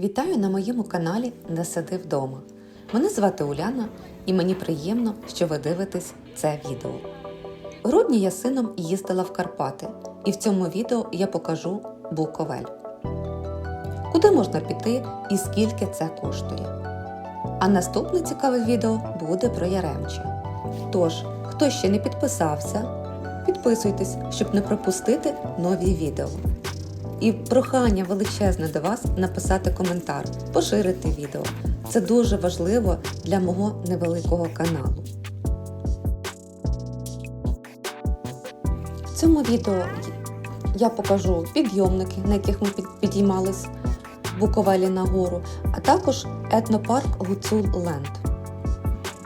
Вітаю на моєму каналі Не сиди вдома. Мене звати Уляна і мені приємно, що ви дивитесь це відео. У грудні я сином їздила в Карпати, і в цьому відео я покажу Буковель. Куди можна піти і скільки це коштує. А наступне цікаве відео буде про Яремче. Тож, хто ще не підписався, підписуйтесь, щоб не пропустити нові відео. І прохання величезне до вас написати коментар, поширити відео. Це дуже важливо для мого невеликого каналу. В цьому відео я покажу підйомники, на яких ми підіймались в Буковелі на гору, а також етнопарк Гуцул Ленд.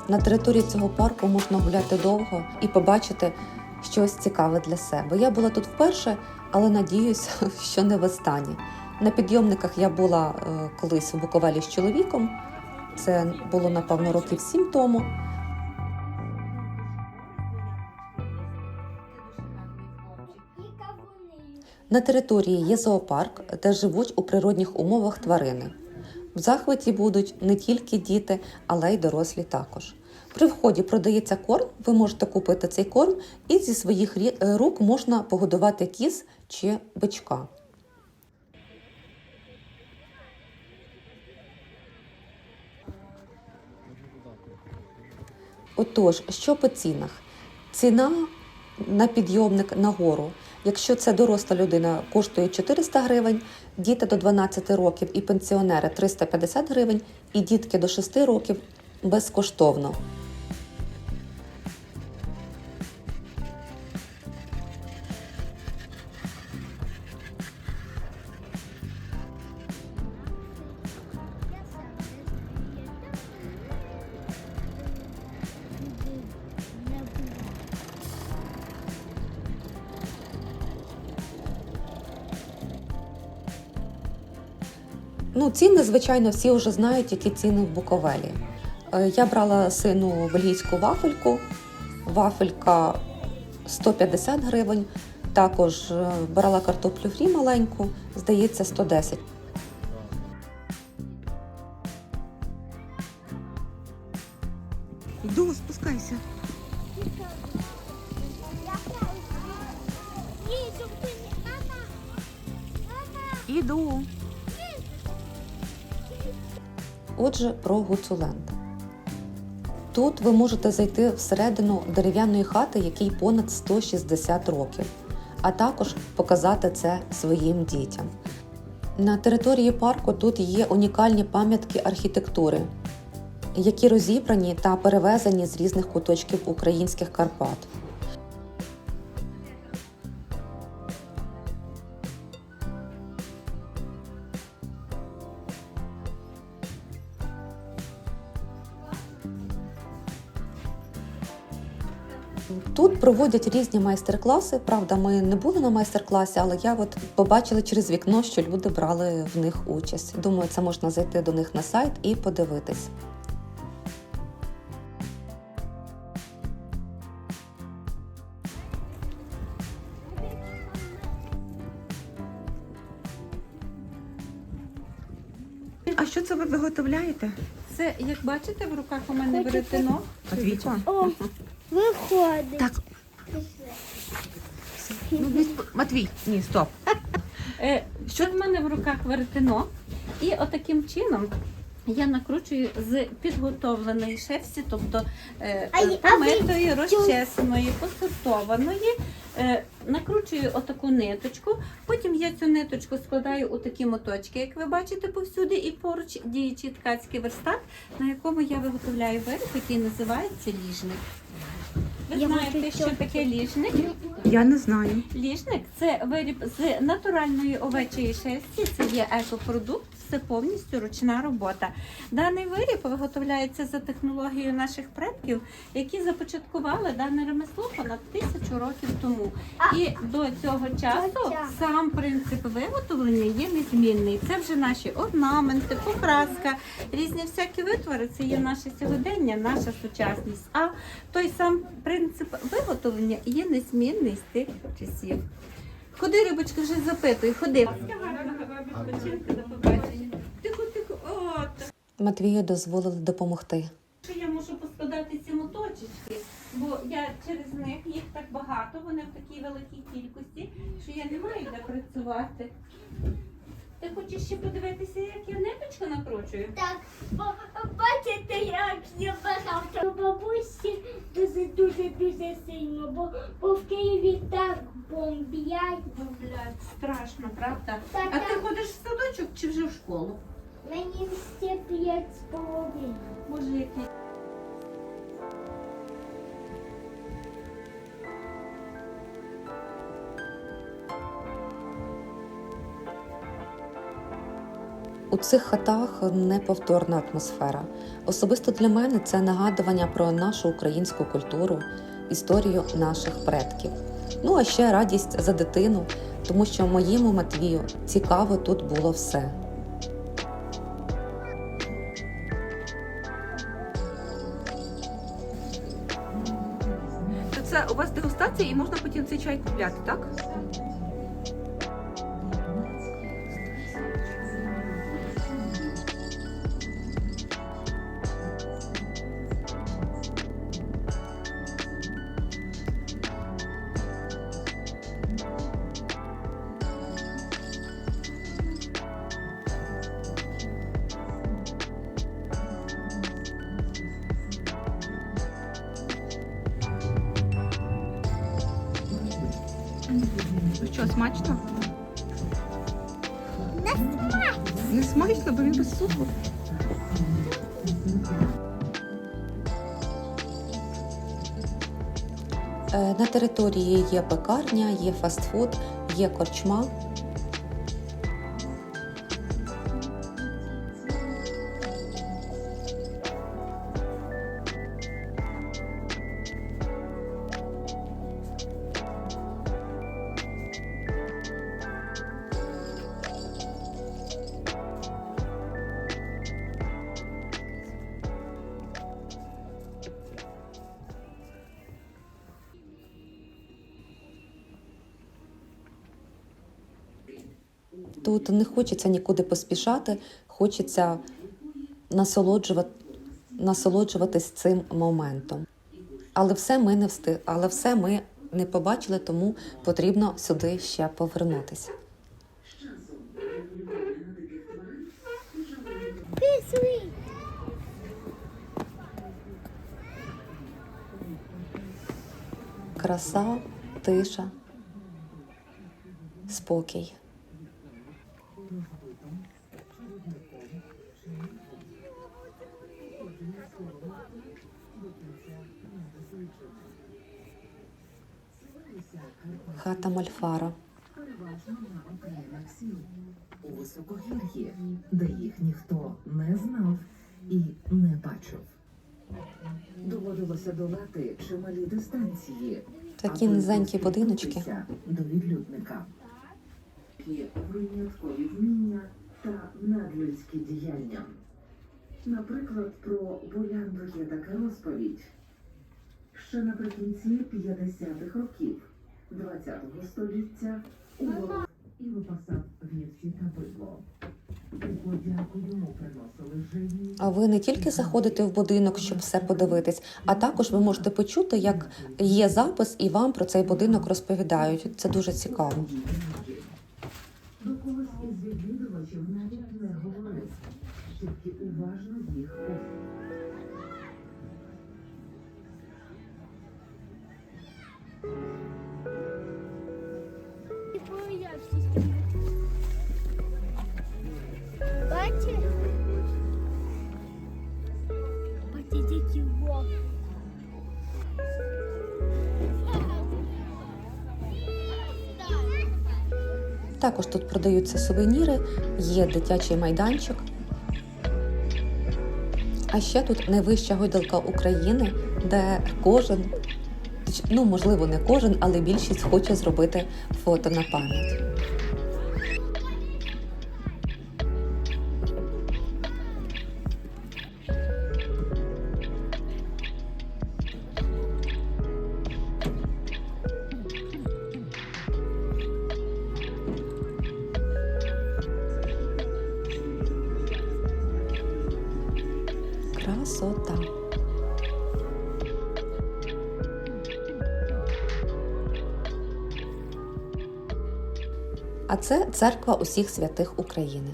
На території цього парку можна гуляти довго і побачити щось цікаве для себе. Я була тут вперше, але надіюсь, що не востаннє. На підйомниках я була е, колись в Буковелі з чоловіком. Це було напевно років сім тому. На території є зоопарк, де живуть у природних умовах тварини. В захваті будуть не тільки діти, але й дорослі також. При вході продається корм, ви можете купити цей корм, і зі своїх рук можна погодувати кіз чи бичка. Отож, що по цінах? Ціна на підйомник на гору. Якщо це доросла людина, коштує 400 гривень, діти до 12 років і пенсіонери 350 гривень, і дітки до 6 років безкоштовно. Ну, ціни, звичайно, всі вже знають, які ціни в Буковелі. Е, Я брала сину бельгійську вафельку, вафелька 150 гривень. Також е, брала картоплю фрі маленьку, здається, 110. Отже, про Гуцуленд. Тут ви можете зайти всередину дерев'яної хати, якій понад 160 років, а також показати це своїм дітям. На території парку тут є унікальні пам'ятки архітектури, які розібрані та перевезені з різних куточків українських Карпат. Тут проводять різні майстер-класи. Правда, ми не були на майстер-класі, але я от побачила через вікно, що люди брали в них участь. Думаю, це можна зайти до них на сайт і подивитись. А що це ви виготовляєте? Це, як бачите, в руках у мене веретено. Матвійко? О, виходить. Так. Ну, Матвій, ні, стоп. Е, Що в мене в руках веретено. І отаким чином я накручую з підготовленої шерсті, тобто е, А й- а помитої, розчесаної, посортованої. Е, накручую отаку ниточку, потім я цю ниточку складаю у такі моточки, як ви бачите повсюди, і поруч діючий ткацький верстат, на якому я виготовляю виріб, який називається ліжник. Ви знаєте, що таке ліжник? Я не знаю. Ліжник це виріб з натуральної овечої шерсті, це є екопродукт, це повністю ручна робота. Даний виріб виготовляється за технологією наших предків, які започаткували дане ремесло понад тисячу років тому. І до цього часу сам принцип виготовлення є незмінний. Це вже наші орнаменти, покраска, різні всякі витвори. Це є наше сьогодення, наша сучасність. А той сам принцип виготовлення є незмінний з тих часів. Ходи, рибочка, вже запитуй, ходи. До побачення. Матвію дозволили допомогти. Я можу поскладати ці моточечки, бо я через них їх так багато, вони в такій великій кількості, що я не маю де працювати. Ти хочеш ще подивитися, як я ниточку накручую? Так, бо бачите, як я багато бабусі дуже дуже дуже сильно, бо, бо в Києві так бомблять. Блядь, страшно, правда? Так, А ти ходиш в садочок чи вже в школу? Мені ще п'ять з половиною. Може, який У цих хатах неповторна атмосфера. Особисто для мене це нагадування про нашу українську культуру, історію наших предків. Ну а ще радість за дитину, тому що моєму Матвію цікаво тут було все. Дегустація і можна потім цей чай купляти, так? Що, смачно? Не смачно. Не смачно, бо він без цукру. Е, На території є пекарня, є фастфуд, є корчма. Тут не хочеться нікуди поспішати, хочеться насолоджувати, насолоджуватись цим моментом. Але все ми не встиг, але все ми не побачили, тому потрібно сюди ще повернутися. Краса, тиша, спокій. Хата Мальфара. у високогір'ї, де їх ніхто не знав і не бачив. Доводилося долати чималі дистанції. Такі низенькі будиночки. до відлюдника. Є виняткові вміння та надлюдські діяння. Наприклад, про Болянду є така розповідь. Ще наприкінці 50-х років ХХ століття Улов і випасав вівці та бидло. А ви не тільки заходите в будинок, щоб все подивитись, а також ви можете почути, як є запис, і вам про цей будинок розповідають. Це дуже цікаво. Також тут продаються сувеніри, є дитячий майданчик. А ще тут найвища гойдалка України, де кожен, ну можливо, не кожен, але більшість хоче зробити фото на пам'ять. А це церква усіх святих України.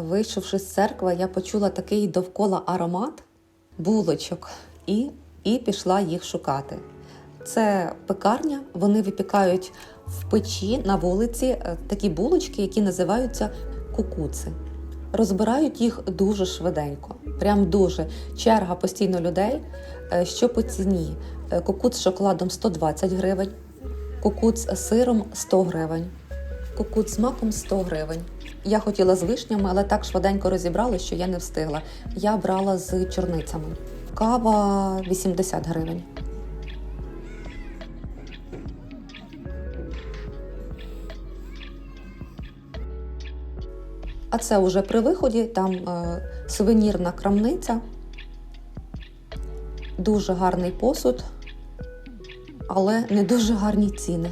Вийшовши з церкви, я почула такий довкола аромат булочок і, і пішла їх шукати. Це пекарня, вони випікають в печі на вулиці е, такі булочки, які називаються кукуци. Розбирають їх дуже швиденько, прям дуже. Черга постійно людей. Е, Що по ціні? Е, Кукуц з шоколадом 120 гривень, кукуц з сиром 100 гривень, кукуц з маком 100 гривень. Я хотіла з вишнями, але так швиденько розібрали, що я не встигла. Я брала з чорницями. Кава 80 гривень. А це вже при виході, там е, сувенірна крамниця, дуже гарний посуд, але не дуже гарні ціни.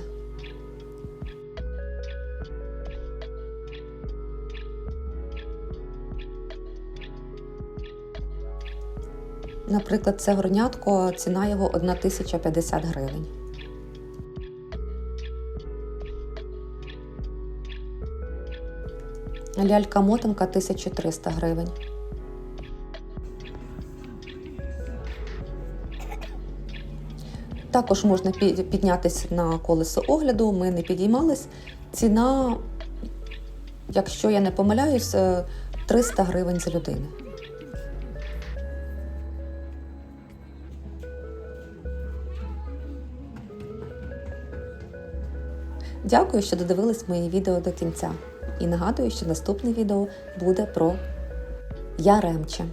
Наприклад, це горнятко, ціна його 1050 гривень. Лялька мотанка 1300 гривень. Також можна піднятися на колесо огляду, ми не підіймались. Ціна, якщо я не помиляюсь, е, 300 гривень за людину. Дякую, що додивились моє відео до кінця. І нагадую, що наступне відео буде про Яремче.